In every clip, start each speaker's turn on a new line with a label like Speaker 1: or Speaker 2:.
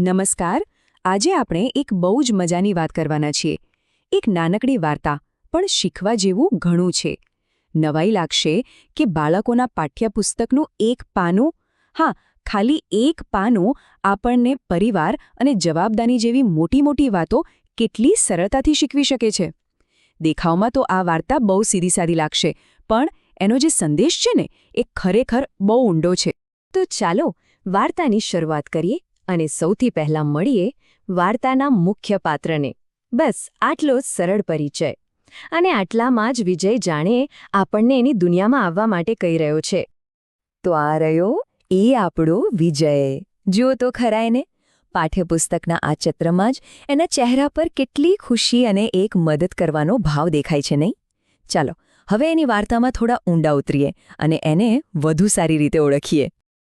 Speaker 1: નમસ્કાર, આજે આપણે એક બહુ જ મજાની વાત કરવાના છીએ. એક નાનકડી વાર્તા, પણ શીખવા જેવું ઘણું છે. નવાઈ લાગશે કે બાળકોના પાઠ્યપુસ્તકનું એક પાનું, હા, ખાલી એક પાનું આપણને પરિવાર અને જવાબદારી જેવી મોટી મોટી વાતો કેટલી સરળતાથી શીખવી શકે છે. દેખાવમાં તો આ વાર્તા બહુ સીધી સાદી લાગશે, પણ એનો જે સંદેશ છે ને, એ ખરેખર બહુ ઊંડો છે. તો ચાલો, વાર્તાની શરૂઆત કરીએ. અને સૌથી પહેલા મળીએ વાર્તાના મુખ્ય પાત્રને. બસ, આટલો જ સરળ પરિચય. અને આટલામાં જ વિજય જાણે આપણને એની દુનિયામાં આવવા માટે કહી રહ્યો છે. તો આ રહ્યો એ આપણો વિજય. જુઓ તો ખરા એને. પાઠ્યપુસ્તકના આ ચિત્રમાં જ એના ચહેરા પર કેટલી ખુશી અને એક મદદ કરવાનો ભાવ દેખાય છે નહીં? ચાલો, હવે એની વાર્તામાં થોડા ઊંડા ઉતરીએ અને એને વધુ સારી રીતે ઓળખીએ.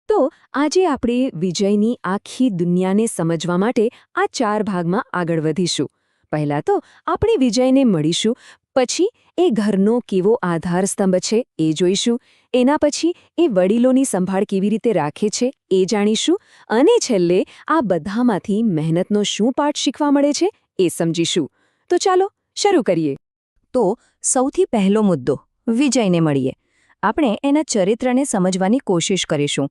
Speaker 1: તો આજે આપણે વિજયની આખી દુનિયાને સમજવા માટે આ ચાર ભાગમાં આગળ વધીશું. પહેલા તો આપણે વિજયને મળીશું, પછી એ ઘરનો કેવો આધારસ્તંભ છે એ જોઈશું, એના પછી એ વડીલોની સંભાળ કેવી રીતે રાખે છે એ જાણીશું, અને છેલ્લે આ બધામાંથી મહેનતનો શું પાઠ શીખવા મળે છે એ સમજીશું. તો ચાલો શરૂ કરીએ. તો સૌથી પહેલો મુદ્દો, વિજયને મળીએ. આપણે એના ચરિત્રને સમજવાની કોશિશ કરીશું.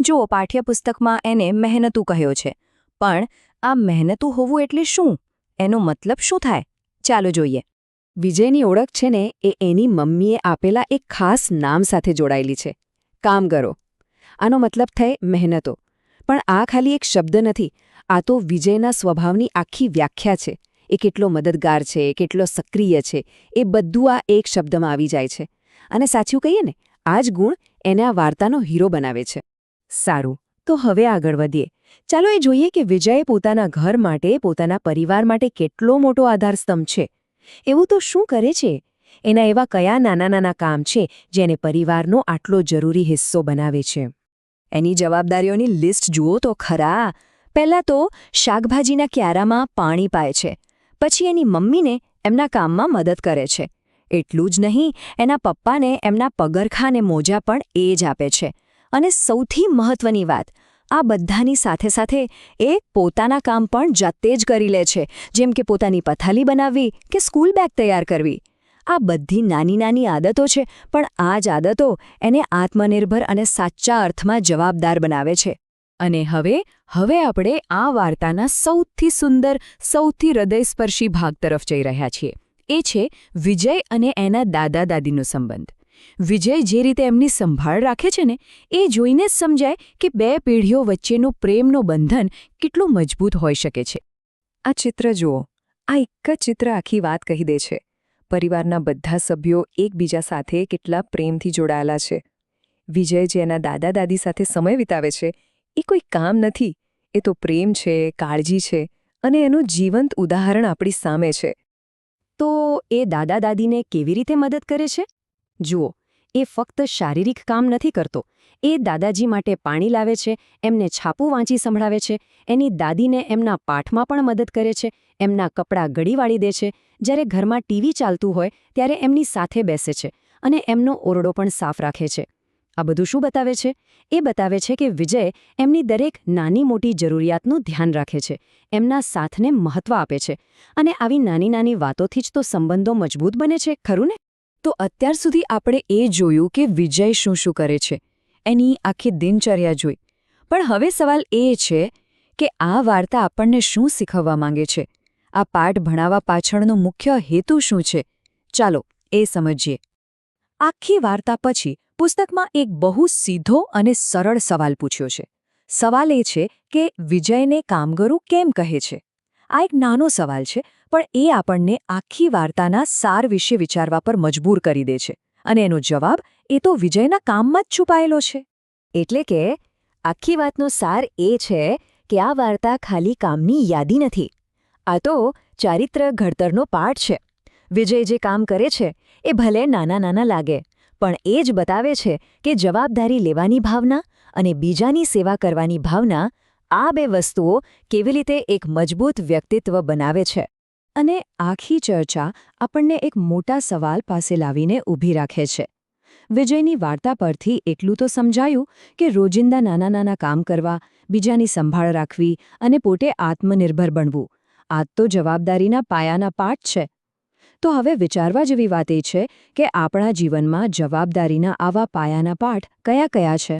Speaker 1: જુઓ પાઠ્યપુસ્તકમાં એને મહેનતું કહ્યો છે. પણ આ મહેનતું હોવું એટલે શું? એનો મતલબ શું થાય? ચાલો જોઈએ. વિજયની ઓળખ છે ને, એ એની મમ્મીએ આપેલા એક ખાસ નામ સાથે જોડાયેલી છે. કામ કરો. આનો મતલબ થાય મહેનતો. પણ આ ખાલી એક શબ્દ નથી. આ તો વિજયના સ્વભાવની આખી વ્યાખ્યા છે. એ કેટલો મદદગાર છે, કેટલો સક્રિય છે, એ બધું આ એક શબ્દમાં આવી જાય છે. અને સાચું કહીએ ને, આ જ ગુણ એને આ વાર્તાનો હીરો બનાવે છે. સારું, તો હવે આગળ વધીએ. ચાલો એ જોઈએ કે વિજય પોતાના ઘર માટે, પોતાના પરિવાર માટે કેટલો મોટો આધારસ્તંભ છે. એવું તો શું કરે છે? એના એવા કયા નાના નાના કામ છે જેને પરિવારનો આટલો જરૂરી હિસ્સો બનાવે છે? એની જવાબદારીઓની લિસ્ટ જુઓ તો ખરા. પહેલાં તો શાકભાજીના ક્યારામાં પાણી પાય છે. પછી એની મમ્મીને એમના કામમાં મદદ કરે છે. એટલું જ નહીં, એના પપ્પાને એમના પગરખાને મોજા પણ એ જ આપે છે. અને સૌથી મહત્વની વાત, આ બધાની સાથે સાથે એ પોતાના કામ પણ જાતે જ કરી લે છે. જેમ કે પોતાની પથાલી બનાવવી કે સ્કૂલ બેગ તૈયાર કરવી. આ બધી નાની નાની આદતો છે, પણ આ જ આદતો એને આત્મનિર્ભર અને સાચા અર્થમાં જવાબદાર બનાવે છે. અને હવે હવે આપણે આ વાર્તાના સૌથી સુંદર, સૌથી હૃદયસ્પર્શી ભાગ તરફ જઈ રહ્યા છીએ. એ છે વિજય અને એના દાદા દાદીનો સંબંધ. વિજય જે રીતે એમની સંભાળ રાખે છે ને, એ જોઈને જ સમજાય કે બે પેઢીઓ વચ્ચેનું પ્રેમનો બંધન કેટલું મજબૂત હોઈ શકે છે. આ ચિત્ર જુઓ. આ એક જ ચિત્ર આખી વાત કહી દે છે. પરિવારના બધા સભ્યો એકબીજા સાથે કેટલા પ્રેમથી જોડાયેલા છે. વિજય જે એના દાદા દાદી સાથે સમય વિતાવે છે, એ કોઈ કામ નથી. એ તો પ્રેમ છે, કાળજી છે અને એનું જીવંત ઉદાહરણ આપણી સામે છે. તો એ દાદા દાદીને કેવી રીતે મદદ કરે છે? જુઓ, એ ફક્ત શારીરિક કામ નથી કરતો. એ દાદાજી માટે પાણી લાવે છે, એમને છાપું વાંચી સંભળાવે છે, એની દાદીને એમના પાઠમાં પણ મદદ કરે છે, એમના કપડાં ગળી વાળી દે છે. જ્યારે ઘરમાં ટીવી ચાલતું હોય, ત્યારે એમની સાથે બેસે છે અને એમનો ઓરડો પણ સાફ રાખે છે. આ બધું શું બતાવે છે? એ બતાવે છે કે વિજય એમની દરેક નાની મોટી જરૂરિયાતનું ધ્યાન રાખે છે, એમના સાથને મહત્વ આપે છે અને આવી નાની નાની વાતોથી જ તો સંબંધો મજબૂત બને છે, ખરું ને? તો અત્યાર સુધી આપણે એ જોયું કે વિજય શું શું કરે છે, એની આખી દિનચર્યા જોઈ. પણ હવે સવાલ એ છે કે આ વાર્તા આપણને શું શીખવવા માંગે છે? આ પાઠ ભણાવવા પાછળનો મુખ્ય હેતુ શું છે? ચાલો એ સમજીએ. આખી વાર્તા પછી પુસ્તકમાં એક બહુ સીધો અને સરળ સવાલ પૂછ્યો છે. સવાલ એ છે કે વિજયને કામગરું કેમ કહે છે? આ એક નાનો સવાલ છે પણ એ આપણને આખી વાર્તાના સાર વિશે વિચારવા પર મજબૂર કરી દે છે અને એનો જવાબ એ તો વિજયના કામમાં જ છુપાયેલો છે. એટલે કે આખી વાતનો સાર એ છે કે આ વાર્તા ખાલી કામની યાદી નથી. આ તો ચારિત્ર ઘડતરનો પાઠ છે. વિજય જે કામ કરે છે એ ભલે નાના નાના લાગે, પણ એ જ બતાવે છે કે જવાબદારી લેવાની ભાવના અને બીજાની સેવા કરવાની ભાવના આ બે વસ્તુઓ કેવી રીતે એક મજબૂત વ્યક્તિત્વ બનાવે છે. અને આખી ચર્ચા આપણને એક મોટા સવાલ પાસે લાવીને ઊભી રાખે છે. વિજયની વાર્તા પરથી એટલું તો સમજાયું કે રોજિંદા નાના નાના કામ કરવા, બીજાની સંભાળ રાખવી અને પોતે આત્મનિર્ભર બનવું. આ તો જવાબદારીના પાયાના પાઠ છે. તો હવે વિચારવા જેવી વાત એ છે કે આપણા જીવનમાં જવાબદારીના આવા પાયાના પાઠ કયા કયા છે?